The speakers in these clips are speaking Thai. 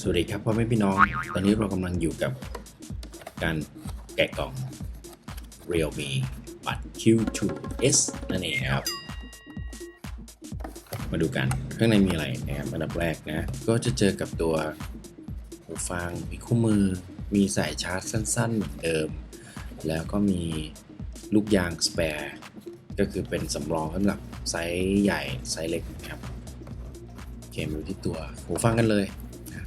สวัสดีครับพ่อแม่พี่น้อง ตอนนี้เรากำลังอยู่กับการแกะกล่อง Realme บัตร Q2S นั่นเองครับ มาดูกันข้างในมีอะไรนะครับอันดับแรกนะ ก็จะเจอกับตัวหูฟัง มีคู่มือ มีสายชาร์จสั้นๆ เหมือนเดิม แล้วก็มีลูกยางสเปร์ ก็คือเป็นสำรองสำหรับไซส์ใหญ่ไซส์เล็กนะครับเคมาดูที่ตัวหูฟังกันเลยนะ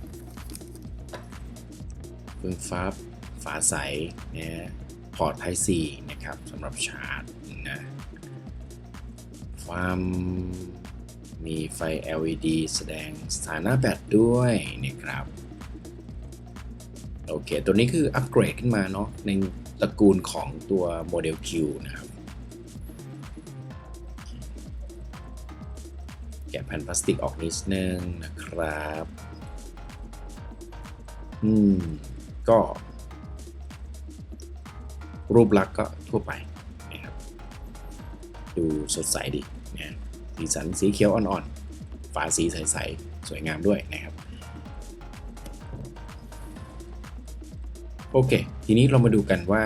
เฟืองฟ้าฝาใสนะฮะพอร์ต Type C นะครับสำหรับชาร์จนะความมีไฟ LED แสดงสถานะแบตด้วยนะครับโอเค ตัวนี้คืออัปเกรดขึ้นมาเนาะในตระกูลของตัวโมเดล Q นะครับ กะแผ่นพลาสติกออกนิดนึงนะครับ อืม ก็ รูปลักษณ์ก็ทั่วไปนะครับ ดูสดใสดีนะสีสันสีเขียวอ่อนๆ ฝาสีใสๆ สวยงามด้วยนะครับ โอเค ทีนี้เรามาดูกันว่า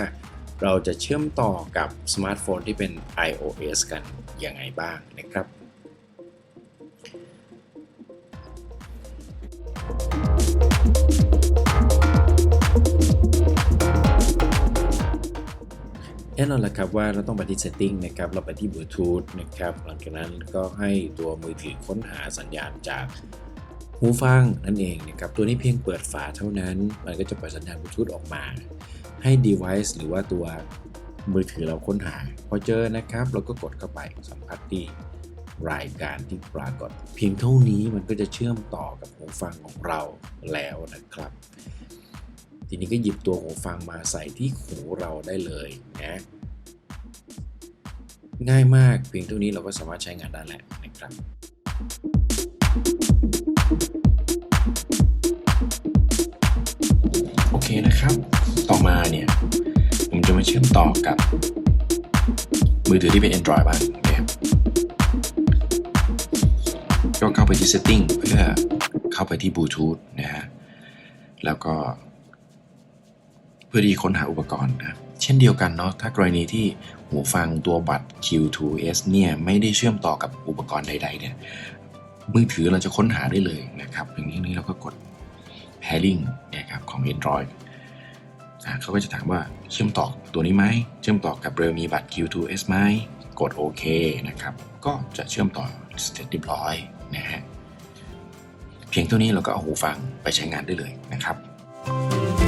เราจะเชื่อมต่อกับสมาร์ทโฟนที่เป็น iOS กันยังไงบ้างนะครับ แน่นอนแหละครับว่าเราต้องไปที่ setting นะครับเราไปที่ Bluetooth นะครับหลังจากนั้นก็ให้ตัวมือถือค้นหาสัญญาณจากหูฟังนั่นเองนะครับตัวนี้เพียงเปิดฝาเท่านั้น มันก็จะปล่อยสัญญาณ Bluetooth ออกมา ให้ device หรือว่าตัวมือถือเราค้นหา พอเจอนะครับ เราก็กดเข้าไปสัมผัสที่รายการที่ปรากฏ เพียงเท่านี้มันก็จะเชื่อมต่อกับหูฟังของเราแล้วนะครับ ทีนี้ก็หยิบตัวหูฟังมาใส่ที่หูเราได้เลยนะง่ายมากเพียงเท่านี้เราก็สามารถใช้งานได้แล้วนะครับ โอเคนะครับ ต่อมาเนี่ย ผมจะมาเชื่อมต่อกับ มือถือที่เป็น Android บ้างนะครับก็เข้าไปที่ Setting เพื่อเข้าไปที่ Bluetooth นะฮะแล้วก็ เพื่อที่ค้นหาอุปกรณ์นะเช่นเดียวกันเนาะถ้ากรณีที่หูฟังตัวบัตร Q2S เนี่ยไม่ได้เชื่อมต่อกับอุปกรณ์ใดๆเนี่ยมือถือเราจะค้นหาได้เลยนะครับอย่างนี้นี่เราก็กด pairing นะครับของ Android เขาก็จะถามว่าเชื่อมต่อตัวนี้ไหม เชื่อมต่อกับเรมีบัตร Q2S ไหม กดโอเคนะครับ ก็จะเชื่อมต่อเสร็จเรียบร้อยนะฮะ เพียงเท่านี้เราก็เอาหูฟังไปใช้งานได้เลยนะครับ